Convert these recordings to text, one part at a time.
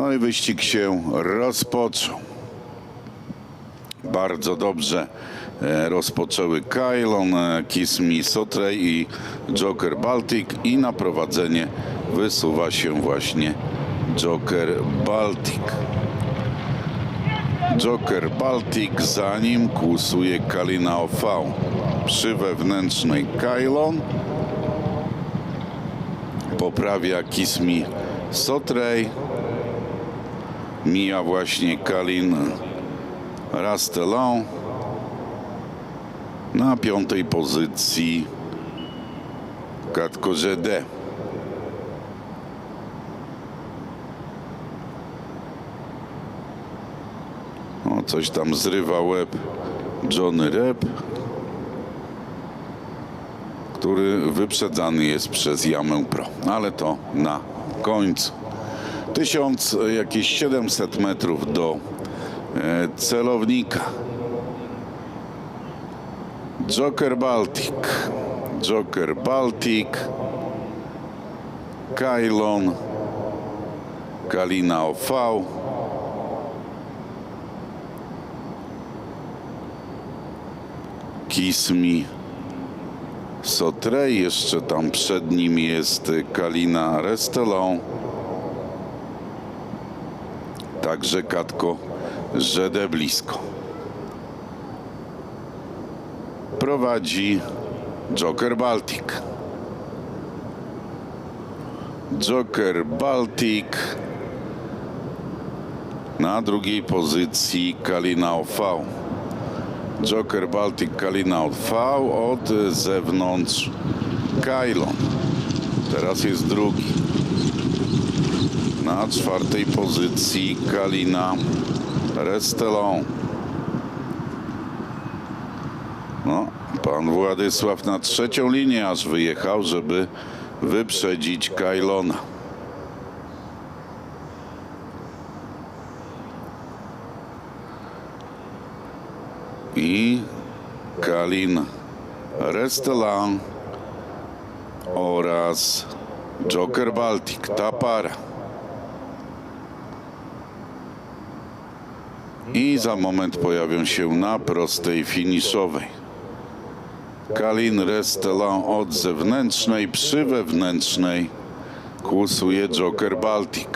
No i wyścig się rozpoczął. Bardzo dobrze e, rozpoczęły Kylon, e, Kiss Me Sotrej i Joker Baltic i na prowadzenie wysuwa się właśnie Joker Baltic. Joker Baltic za nim kłusuje Kalina OV. Przy wewnętrznej Kylon poprawia Kiss Me Sotrej. Mija właśnie Kalin Rastelon. Na piątej pozycji Katko GD. O, coś tam zrywa łeb Johnny Rep, który wyprzedzany jest przez Jamę Pro. Ale to na końcu. Tysiąc, e, jakieś 700 metrów do e, celownika. Joker Baltic. Joker Baltic. Kylon. Kalina OV. Kiss Me Sotrej. Jeszcze tam przed nim jest Kalina Restelon. Także Katko Żedę blisko. Prowadzi Joker Baltic. Joker Baltic. Na drugiej pozycji Kalina OV. Joker Baltic Kalina OV od zewnątrz Kylon. Teraz jest drugi. Na czwartej pozycji Kalina Restelon. No, pan Władysław na trzecią linię aż wyjechał, żeby wyprzedzić Kylona. I Kalin Restelon oraz Joker Baltic. Ta para. I za moment pojawią się na prostej finiszowej. Kalin Restelon od zewnętrznej przy wewnętrznej kłusuje Joker Baltic.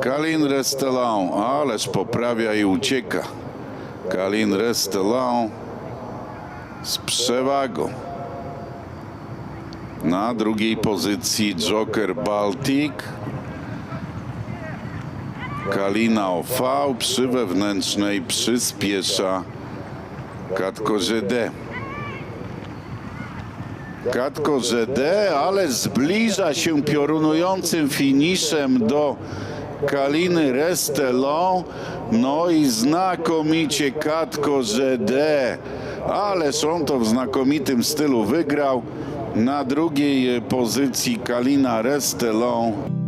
Kalin Restelon, ależ poprawia i ucieka. Kalin Restelon z przewagą. Na drugiej pozycji Joker Baltic. Kalina OV przy wewnętrznej przyspiesza Katko GD. Katko GD, ale zbliża się piorunującym finiszem do Kaliny Restelon. No i znakomicie Katko GD. Ależ on to w znakomitym stylu wygrał. Na drugiej pozycji Kalina Restelon.